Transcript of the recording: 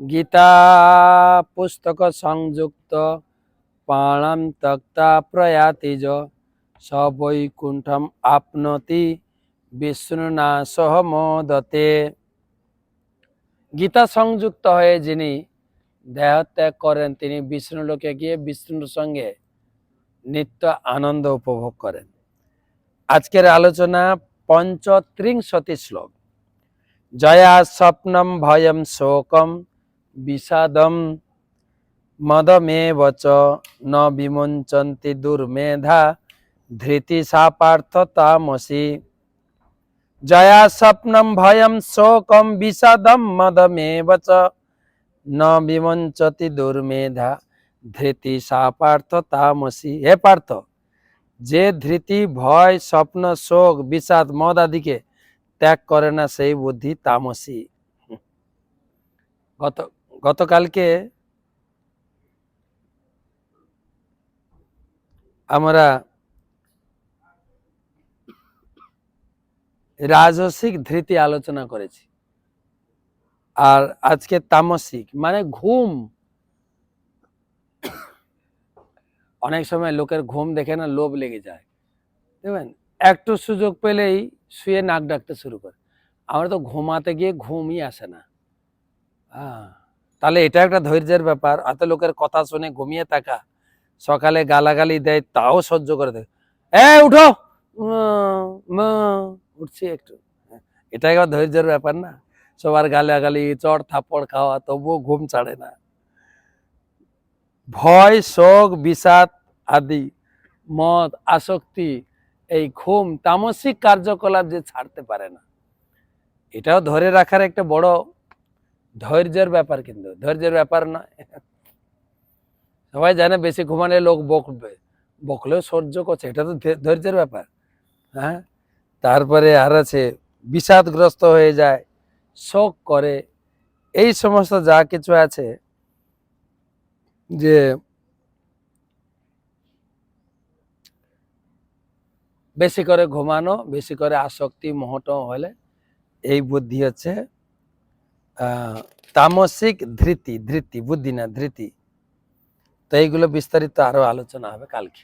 গীতা পুস্তক সংযুক্ত, পাণাম তক্তা প্রয়াতিজ সবৈকুণ্ঠম আপনতি, বিষ্ণুনা সহ মোদতে। গীতা সংযুক্ত হয়ে যিনি দেহত্যাগ করেন, তিনি বিষ্ণু লোকে গিয়ে বিষ্ণুর সঙ্গে নিত্য আনন্দ উপভোগ করেন। আজকের আলোচনা পঞ্চত্রিংশতি শ্লোক। জয়া স্বপ্নম ভয়ম শোকম বিষাদম মদমেব চ ন বিমুঞ্চন্তি দুর্মেধা ধৃতি সা পার্থ তামসি। জয়া স্বপ্নম ভয়ম শোকম বিষাদম মদমেব চ ন বিমঞ্চতি দুর্মেধা ধৃতি সা পার্থ তামসি। হে পার্থ, যে ধৃতি, ভয়, স্বপ্ন, শোক, বিষাদ, মদ আদিকে ত্যাগ করে না সেই বুদ্ধি তামসী। গত গতকালকে আমরা রাজসিক ধৃতি আলোচনা করেছি। আর আজকে তামসিক মানে ঘুম। অনেক সময় লোকের ঘুম দেখে না লোভ লেগে যায়। দেখবেন, একটু সুযোগ পেলেই শুয়ে নাক ডাকতে শুরু করে। আমরা তো ঘুমাতে গিয়ে ঘুমই আসে না। হ্যাঁ তাহলে এটা একটা ধৈর্যের ব্যাপার। এত লোকের কথা শুনে ঘুমিয়ে থাকা, সকালে গালাগালি দেয়, তাও সহ্য করে দেয়। এ, উঠো! উঠছি একটু। এটা একবার ধৈর্যের ব্যাপার না। সবার গালাগালি, চড় থাপড় খাওয়া, তবুও ঘুম ছাড়ে না। ভয়, শোক, বিষাদ আদি, মদ, আসক্তি, এই ঘুম, তামসিক কার্যকলাপ যে ছাড়তে পারে না। এটাও ধরে রাখার একটা বড় ধৈর্যের ব্যাপার কিন্তু, ধৈর্যের ব্যাপার নয় সবাই জানে বেশি ঘুমালে লোক বকবে বকলেও সহ্য করছে, এটা তো ধৈর্যের ব্যাপার। হ্যাঁ? তারপরে আর আছে, বিষাদগ্রস্ত হয়ে যায়, শোক করে। এই সমস্ত যা কিছু আছে যে বেশি করে ঘুমানো, বেশি করে আসক্তি, মোহট হলে এই বুদ্ধি হচ্ছে তামসিক ধৃতি ধৃতি বুদ্ধি না ধৃতি তো এইগুলো বিস্তারিত আরো আলোচনা হবে কালকে